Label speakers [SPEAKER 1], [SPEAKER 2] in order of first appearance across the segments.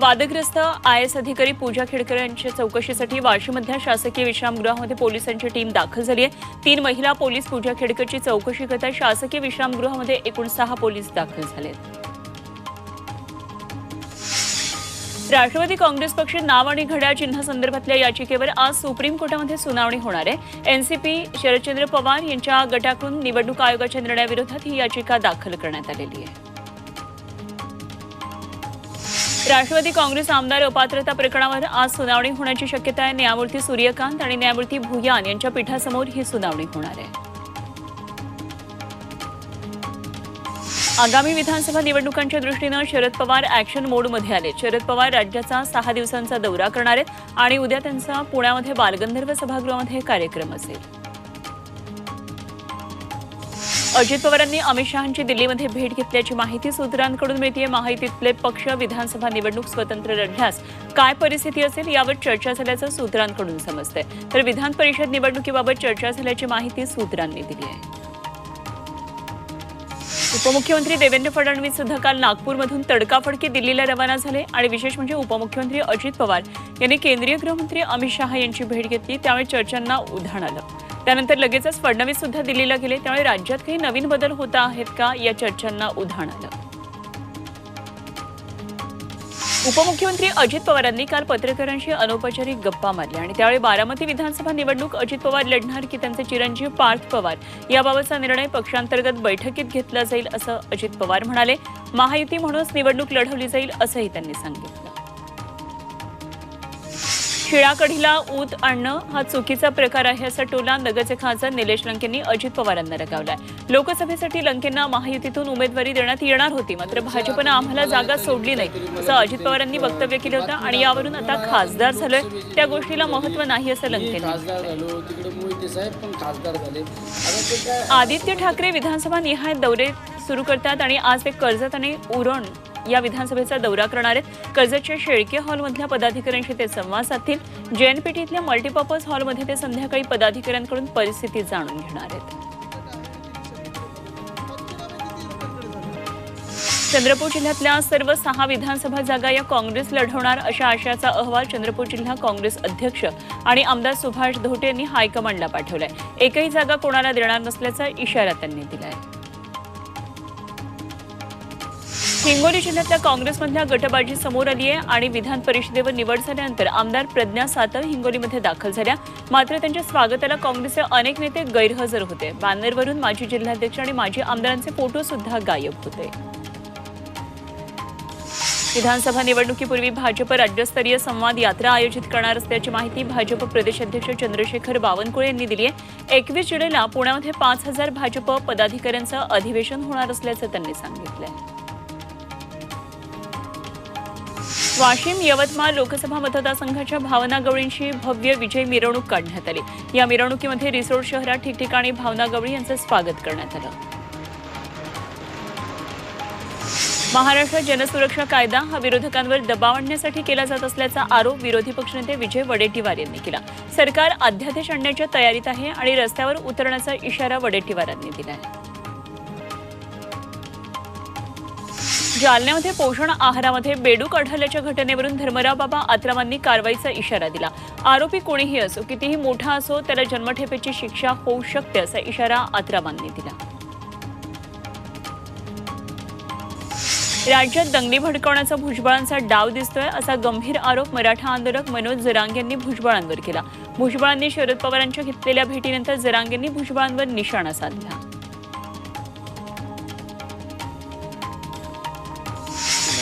[SPEAKER 1] वादग्रस्त I S अधिकारी पूजा खेडकर यांच्या चौकशीसाठी वाशीमधल्या शासकीय विश्रामगृहामध्ये पोलिसांची टीम दाखल झाली आहे. तीन महिला पोलीस पूजा खेडकरची चौकशी करता शासकीय विश्रामगृहामध्ये एकूण सहा पोलीस दाखल झाले राष्ट्रवादी काँग्रेस पक्ष नाव आणि घड्याळ चिन्हासंदर्भातल्या याचिकेवर आज सुप्रीम कोर्टामध्ये सुनावणी होणार आहे. एनसीपी शरदचंद्र पवार यांच्या गटाकडून निवडणूक आयोगाच्या निर्णयाविरोधात ही याचिका दाखल करण्यात आलेली आहे. राष्ट्रवादी काँग्रेस आमदार अपात्रता प्रकरणावर आज सुनावणी होण्याची शक्यता आहे. न्यायमूर्ती सूर्यकांत आणि न्यायमूर्ती भुयान यांच्या पीठासमोर ही सुनावणी होणार आहे. आगामी विधानसभा निवडणुकांच्या दृष्टीनं शरद पवार ऍक्शन मोडमध्ये आले शरद पवार राज्याचा सहा दिवसांचा दौरा करणार आहेत आणि उद्या त्यांचा पुण्यामध्ये बालगंधर्व सभागृहामध्ये कार्यक्रम असेल. अजित पवारांनी अमित शहांची दिल्लीमध्ये भेट घेतल्याची माहिती सूत्रांकडून मिळते माहितीतले पक्ष विधानसभा निवडणूक स्वतंत्र लढल्यास काय परिस्थिती असेल यावर चर्चा झाल्याचं सूत्रांकडून समजतंय. तर विधान परिषद निवडणुकीबाबत चर्चा झाल्याची माहिती सूत्रांनी दिली आहे. उपमुख्यमंत्री देवेंद्र फडणवीस सुद्धा काल नागपूरमधून तडकाफडकी दिल्लीला रवाना झाले आणि विशेष म्हणजे उपमुख्यमंत्री अजित पवार यांनी केंद्रीय गृहमंत्री अमित शहा यांची भेट घेतली. त्यावेळी चर्चांना उधाण आलं. त्यानंतर लगेचच फडणवीस सुद्धा दिल्लीला गेले. त्यामुळे राज्यात काही नवीन बदल होत आहेत का? या चर्चांना उधाण आलं. उपमुख्यमंत्री अजित पवारांनी काल पत्रकारांशी अनौपचारिक गप्पा मारल्या आणि त्यावेळी बारामती विधानसभा निवडणूक अजित पवार लढणार की त्यांचे चिरंजीव पार्थ पवार याबाबतचा निर्णय पक्षांतर्गत बैठकीत घेतला जाईल असं अजित पवार म्हणाले. महायुती म्हणूनच निवडणूक लढवली जाईल असंही त्यांनी सांगितलं. शिळा कढीला ऊत आणणं हा चुकीचा प्रकार आहे असा टोला नगरचे खासदार निलेश लंकेंनी अजित पवारांना लगावलाय. लोकसभेसाठी लंकेंना महायुतीतून उमेदवारी देण्यात येणार होती मात्र भाजपनं आम्हाला जागा सोडली नाही असं अजित पवारांनी वक्तव्य केलं होतं आणि यावरून आता खासदार झालोय. त्या गोष्टीला महत्त्व नाही असं लंकेंनी
[SPEAKER 2] काय
[SPEAKER 1] आदित्य ठाकरे विधानसभा निहाय दौरे सुरू करतात आणि आज ते कर्जत आणि उरण या विधानसभेचा दौरा करणार आहेत. कर्जतच्या शेळके हॉलमधल्या पदाधिकाऱ्यांशी ते संवाद साधतील. जेएनपीटीतल्या मल्टीपर्पज हॉलमध्ये ते संध्याकाळी पदाधिकाऱ्यांकडून परिस्थिती जाणून घेणार आहेत. चंद्रपूर जिल्ह्यातल्या सर्व सहा विधानसभा जागा या काँग्रेस लढवणार अशा आशयाचा अहवाल चंद्रपूर जिल्हा काँग्रेस अध्यक्ष आणि आमदार सुभाष धोटे यांनी हायकमांडला पाठवलाय. एकही जागा कोणाला देणार नसल्याचा इशारा त्यांनी दिलाय. हिंगोली जिल्ह्यातल्या काँग्रेसमधल्या गटबाजी समोर आली आहे आणि विधान परिषदेवर निवड झाल्यानंतर आमदार प्रज्ञा सातव हिंगोलीमध्ये दाखल झाल्या. मात्र त्यांच्या स्वागताला काँग्रेसचे अनेक नेते गैरहजर होते. बॅनरवरून माजी जिल्हाध्यक्ष आणि माजी आमदारांचे फोटो सुद्धा गायब होते. विधानसभा निवडणुकीपूर्वी भाजप राज्यस्तरीय संवाद यात्रा आयोजित करणार असल्याची माहिती भाजप प्रदेशाध्यक्ष चंद्रशेखर बावनकुळे यांनी दिली आहे. एकवीस जुलैला पुण्यामध्ये पाच हजार भाजप पदाधिकाऱ्यांचं अधिवेशन होणार असल्याचं त्यांनी सांगितलंय. वाशिम यवतमाळ लोकसभा मतदारसंघाच्या भावना गवळींची भव्य विजय मिरवणूक काढण्यात आली. या मिरवणुकीमध्ये रिसोड शहरात ठिकठिकाणी भावना गवळी यांचं स्वागत करण्यात आलं. महाराष्ट्र जनसुरक्षा कायदा हा विरोधकांवर दबाव आणण्यासाठी केला जात असल्याचा आरोप विरोधी पक्षनेते विजय वडेट्टीवार यांनी केला. सरकार अध्यादेश आणण्याच्या तयारीत आहे आणि रस्त्यावर उतरण्याचा इशारा वडेट्टीवारांनी दिला आहे जालन्यामध्ये पोषण आहारामध्ये बेडूक आढळल्याच्या घटनेवरून धर्मराव बाबा आत्रामांनी कारवाईचा इशारा दिला. आरोपी कोणीही असो कितीही मोठा असो त्याला जन्मठेपेची शिक्षा होऊ शकते असा इशारा आत्रामांनी दिला. राज्यात दंगली भडकवण्याचा भुजबळांचा डाव दिसतोय असा गंभीर आरोप मराठा आंदोलक मनोज जरांग यांनी भुजबळांवर केला. भुजबळांनी शरद पवारांच्या घेतलेल्या भेटीनंतर जरांग यांनी भुजबळांवर निशाणा साधला.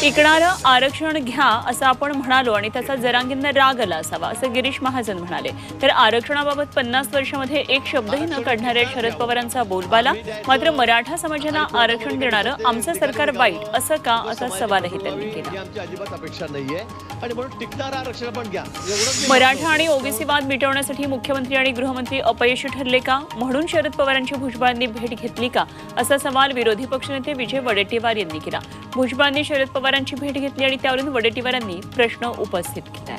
[SPEAKER 1] टिकणारं आरक्षण घ्या असं आपण म्हणालो आणि त्याचा जरांगींना राग आला असावा असं गिरीश महाजन म्हणाले. तर आरक्षणाबाबत पन्नास वर्षामध्ये एक शब्दही न काढणाऱ्या शरद पवारांचा बोलबाला मात्र मराठा समाजाला आरक्षण देणारं आमचं सरकार वाईट असं का? असा सवालही त्यांनी केला. मराठा आणि ओबीसी वाद मिटवण्यासाठी मुख्यमंत्री आणि गृहमंत्री अपयशी ठरले का? म्हणून शरद पवारांची भुजबळांनी भेट घेतली का? असा सवाल विरोधी पक्षनेते विजय वडेट्टीवार यांनी केला. भुजबळांनी शरद पवारांची भेट घेतली आणि त्यावरून वडेट्टीवारांनी प्रश्न उपस्थित केला.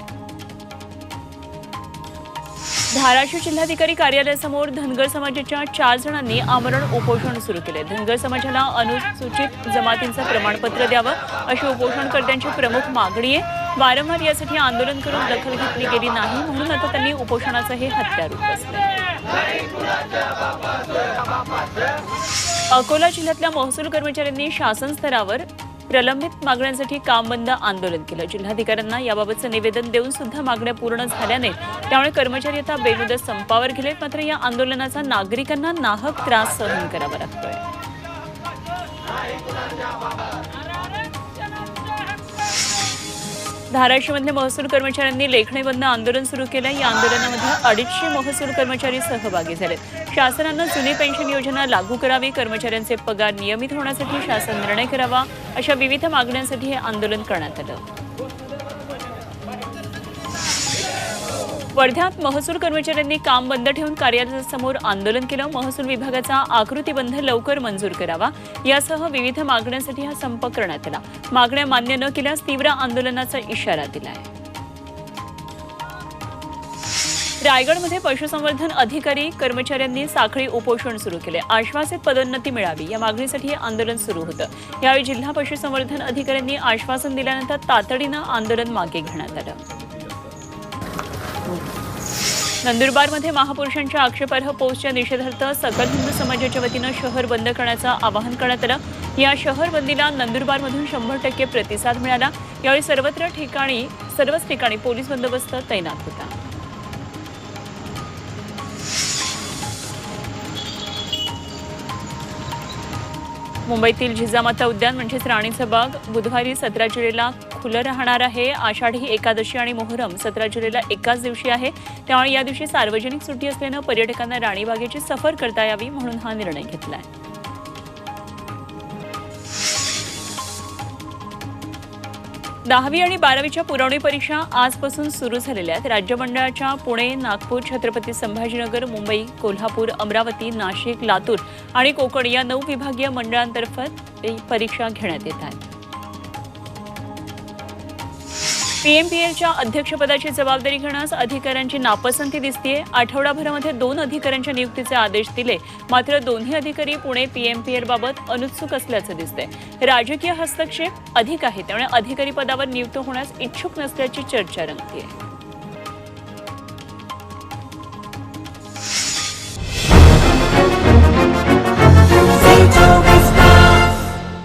[SPEAKER 1] धाराशिव जिल्हाधिकारी कार्यालयासमोर धनगर समाजाच्या चार जणांनी आमरण उपोषण सुरू केले. धनगर समाजाला अनुसूचित जमातींचं प्रमाणपत्र द्यावं अशी उपोषणकर्त्यांची प्रमुख मागणी आहे. वारंवार यासाठी आंदोलन करून दखल घेतली गेली नाही म्हणून आता त्यांनी उपोषणाचं हे हत्यार अकोला जिल्ह्यातल्या महसूल कर्मचाऱ्यांनी शासन स्तरावर प्रलंबित मागण्यांसाठी काम बंद आंदोलन केलं. जिल्हाधिकाऱ्यांना याबाबतचं निवेदन देऊन सुद्धा मागण्या पूर्ण झाल्याने त्यामुळे कर्मचारी आता बेमुदत संपावर गेलेत. मात्र या आंदोलनाचा नागरिकांना नाहक त्रास सहन करावा लागतोय. धाराशिवमधल्या महसूल कर्मचाऱ्यांनी लेखणी बंद आंदोलन सुरू केलं. या आंदोलनामध्ये अडीचशे महसूल कर्मचारी सहभागी झाले. शासनानं जुनी पेन्शन योजना लागू करावी कर्मचाऱ्यांचे पगार नियमित होण्यासाठी शासन निर्णय करावा अशा विविध मागण्यांसाठी हे आंदोलन करण्यात आलं. वर्ध्यात महसूल कर्मचाऱ्यांनी काम बंद ठेवून कार्यालयासमोर आंदोलन केलं. महसूल विभागाचा आकृतीबंध लवकर मंजूर करावा. यासह विविध मागण्यांसाठी हा संप करण्यात आला. मागण्या मान्य न केल्यास तीव्र आंदोलनाचा इशारा दिला आहे रायगडमध्ये पशुसंवर्धन अधिकारी कर्मचाऱ्यांनी साखळी उपोषण सुरू केले. आश्वासित पदोन्नती मिळावी या मागणीसाठी हे आंदोलन सुरू होतं. यावेळी जिल्हा पशुसंवर्धन अधिकाऱ्यांनी आश्वासन दिल्यानंतर तातडीनं आंदोलन मागे घेण्यात आलं. नंदुरबारमध्ये महापुरुषांच्या आक्षेपार्ह पोस्टच्या निषेधार्थ सकल हिंदू समाजाच्या वतीनं शहर बंद करण्याचं आवाहन करण्यात आलं. या शहर बंदीला नंदुरबारमधून शंभर टक्के प्रतिसाद मिळाला. यावेळी सर्वत्र ठिकाणी सर्वच ठिकाणी पोलीस बंदोबस्त तैनात होता. मुंबईतील जिजामाता उद्यान म्हणजेच राणीचं बाग बुधवारी सतरा जुलैला खुलं राहणार आहे. आषाढी एकादशी आणि मोहरम सतरा जुलैला एकाच दिवशी आहे. त्यामुळे या दिवशी सार्वजनिक सुट्टी असल्यानं पर्यटकांना राणीबागेची सफर करता यावी म्हणून हा निर्णय घेतला आहे दहावी आणि बारावीच्या पुरवणी परीक्षा आजपासून सुरू झालेल्या आहेत. राज्य मंडळाच्या पुणे नागपूर छत्रपती संभाजीनगर मुंबई कोल्हापूर अमरावती नाशिक लातूर आणि कोकण या नऊ विभागीय मंडळांतर्फत परीक्षा घेण्यात येत आहेत. पीएमपीएलच्या अध्यक्षपदाची जबाबदारी घेण्यास अधिकाऱ्यांची नापसंती दिसतीये. आठवडाभरामध्ये दोन अधिकाऱ्यांच्या नियुक्तीचे आदेश दिले. मात्र दोन्ही अधिकारी पुणे पीएमपीएल बाबत अनुत्सुक असल्याचं दिसतंय. राजकीय हस्तक्षेप अधिक आहे. त्यामुळे अधिकारी पदावर नियुक्त होण्यास इच्छुक नसल्याची चर्चा रंगतीये.